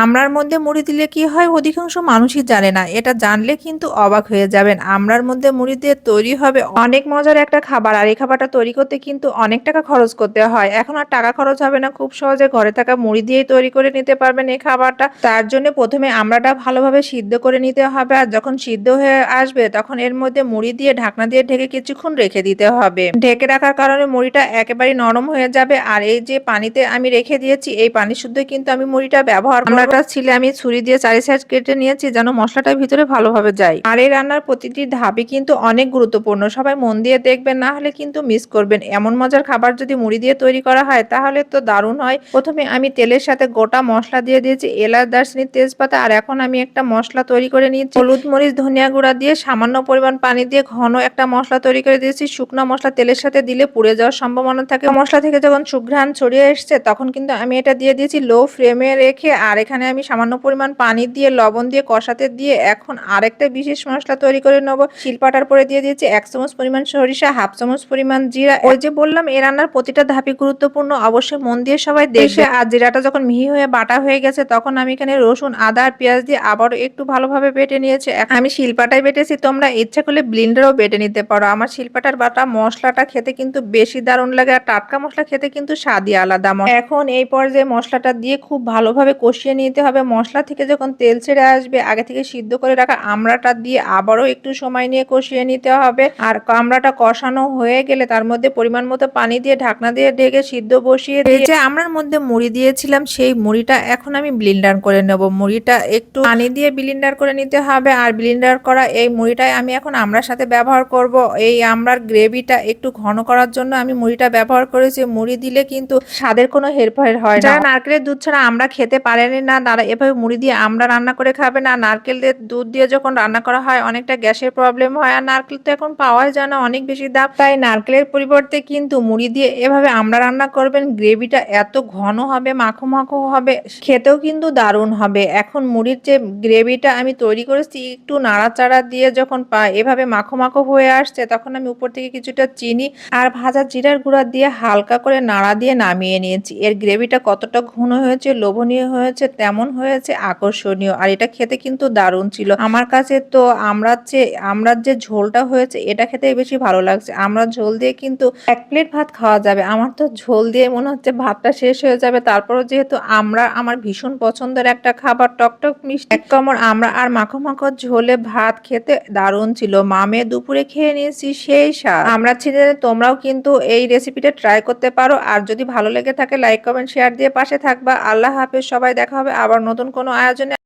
আমরার মধ্যে মুড়ি দিলে কি হয়? অধিকাংশ মানুষই জানে না। এটা জানলে কিন্তু অবাক হয়ে যাবেন। আমরার মধ্যে মুড়ি দিয়ে তৈরি হবে অনেক মজার একটা খাবার। আর এই খাবারটা তৈরি করতে কিন্তু অনেক টাকা খরচ করতে হয়। এখন আর টাকা খরচ হবে না। খুব সহজে ঘরে থাকা মুড়ি দিয়েই তৈরি করে নিতে পারবেন এই খাবারটা। তার জন্য প্রথমে আমড়াটা ভালোভাবে সিদ্ধ করে নিতে হবে। আর যখন সিদ্ধ হয়ে আসবে, তখন এর মধ্যে মুড়ি দিয়ে ঢাকনা দিয়ে ঢেকে কিছুক্ষণ রেখে দিতে হবে। ঢেকে রাখার কারণে মুড়িটা একেবারে নরম হয়ে যাবে। আর এই যে পানিতে আমি রেখে দিয়েছি, এই পানি শুদ্ধ কিন্তু আমি মুড়িটা ব্যবহার আমড়াটা ছিলে আমি ছুরি দিয়ে চারি সাইড কেটে নিয়েছি যেন মশলাটা ভিতরে ভালোভাবে যায়। আর এই রান্নার প্রতিটি ধাপই কিন্তু অনেক গুরুত্বপূর্ণ। সবাই মন দিয়ে দেখবেন, না হলে কিন্তু মিস করবেন। এমন মজার খাবার যদি মুড়ি দিয়ে তৈরি করা হয়, তাহলে তো দারুণ হয়। প্রথমে আমি তেলের সাথে গোটা মশলা দিয়ে দিয়েছি, এলাচ, দারচিনি, তেজপাতা, আর এখন আমি একটা মশলা তৈরি করে নিয়েছি। হলুদ মরিচ, ধনিয়া গুঁড়া দিয়ে সামান্য পরিমাণ পানি দিয়ে ঘন একটা মশলা তৈরি করে দিয়েছি। শুকনো মশলা তেলের সাথে দিলে পুড়ে যাওয়ার সম্ভাবনা থাকে। মশলা থেকে যখন সুঘ্রাণ ছড়িয়ে এসছে, তখন কিন্তু আমি এটা দিয়ে দিয়েছি লো ফ্লেমে রেখে, আর এখানে আমি সামান্য পরিমাণ পানি দিয়ে লবণ দিয়ে কষাতে দিয়ে এখন আরেকটা বিশেষ মশলা তৈরি করে নেব। শিলপাটার পরে দিয়ে দিয়েছি এক চামচ পরিমাণ সরিষা হাফ চামচ পরিমাণ জিরা। ওই যে বললাম এ রান্নার প্রতিটা ধাপই গুরুত্বপূর্ণ। অবশ্যই মন দিয়ে সবাই দেখবে। আর জিরাটা যখন মিহি হয়ে বাটা হয়ে গেছে তখন আমি এখানে রসুন আদা আর পেঁয়াজ দিয়ে আবারও একটু ভালোভাবে বেটে নিয়েছি। এখন আমি শিলপাটায় বেটেছি। তোমরা ইচ্ছা করলে ব্লিন্ডারও বেটে নিতে পারো। আমার শিলপাটার বাটা মশলাটা খেতে কিন্তু বেশি দারুণ লাগে। আর টাটকা মশলা খেতে কিন্তু স্বাদই আলাদা এখন এই পর্যায়ে মশলাটা দিয়ে খুব ভালোভাবে কষিয়ে নিতে হবে। মশলা থেকে যখন তেল ছেড়ে আসবে, আগে থেকে সিদ্ধ করে রাখা আমড়াটা দিয়ে আবারও একটু সময় নিয়ে কষিয়ে নিতে হবে। আর আমড়াটা কষানো হয়ে গেলে তার মধ্যে পরিমাণ মতো পানি দিয়ে ঢাকনা দিয়ে ঢেকে সিদ্ধ বসিয়ে যে আমড়ার মধ্যে মুড়ি দিয়েছিলাম, সেই মুড়িটা এখন আমি ব্লিন্ডার করে নেব। মুড়িটা একটু পানি দিয়ে ব্লিন্ডার করে নিতে হবে। আর ব্লিন্ডার করা এই মুড়িটাই আমি এখন আমড়ার সাথে ব্যবহার করব। এই আমড়ার গ্রেভিটা একটু ঘন করার জন্য আমি মুড়িটা ব্যবহার করেছি। মুড়ি দিলে কিন্তু স্বাদের কোনো হেরফের হয় না। নারকেলের দুধ ছাড়া আমরা খেতে পারেনি না এভাবে মুড়ি দিয়ে আমরা রান্না করে খাবে না। নারকেলের দুধ দিয়ে যখন রান্না করা হয়, অনেকটা গ্যাসের প্রবলেম হয়। আর নারকেল তো এখন পাওয়াই যায় না, অনেক বেশি দাম। তাই নারকেলের পরিবর্তে কিন্তু মুড়ি দিয়ে এভাবে আমরা রান্না করবেন। গ্রেভিটা এত ঘন হবে, মাখো মাখো হবে, খেতেও কিন্তু দারুণ হবে। এখন মুড়ির যে গ্রেভিটা আমি তৈরি করেছি, একটু নাড়াচাড়া দিয়ে যখন এভাবে মাখো মাখো হয়ে আসছে, তখন আমি উপর থেকে কিছুটা চিনি আর ভাজা জিরার গুঁড়া দিয়ে হালকা করে নাড়া দিয়ে নামিয়ে নিয়েছি। এর গ্রেভিটা কতটা ঘন হয়েছে, লোভনীয় হয়েছে তেমন হয়েছে আকর্ষণীয়। আর এটা খেতে কিন্তু দারুণ ছিল। আমার কাছে তো আমরা যে, আমরার যে ঝোলটা হয়েছে, এটা খেতে বেশি ভালো লাগছে। আমরা ঝোল দিয়ে কিন্তু এক প্লেট ভাত খাওয়া যাবে। আমার তো ঝোল দিয়ে মনে হচ্ছে ভাতটা শেষ হয়ে যাবে। তারপরও যেহেতু আমরা, আমার ভীষণ পছন্দের একটা খাবার টকটক মিষ্টি, এক কামড়, আমরা আর মাখো মাখো ঝোলে ভাত খেতে দারুণ ছিল। মামে দুপুরে খেয়ে নিয়েছি সেই স্বাদ। আমরা ছিল তোমরাও কিন্তু এই রেসিপিটা ট্রাই করতে পারো। আর যদি ভালো লেগে থাকে লাইক কমেন্ট শেয়ার দিয়ে পাশে থাকবা। আল্লাহ হাফেজ। সবাই দেখা হবে আবার নতুন কোনো আয়োজনে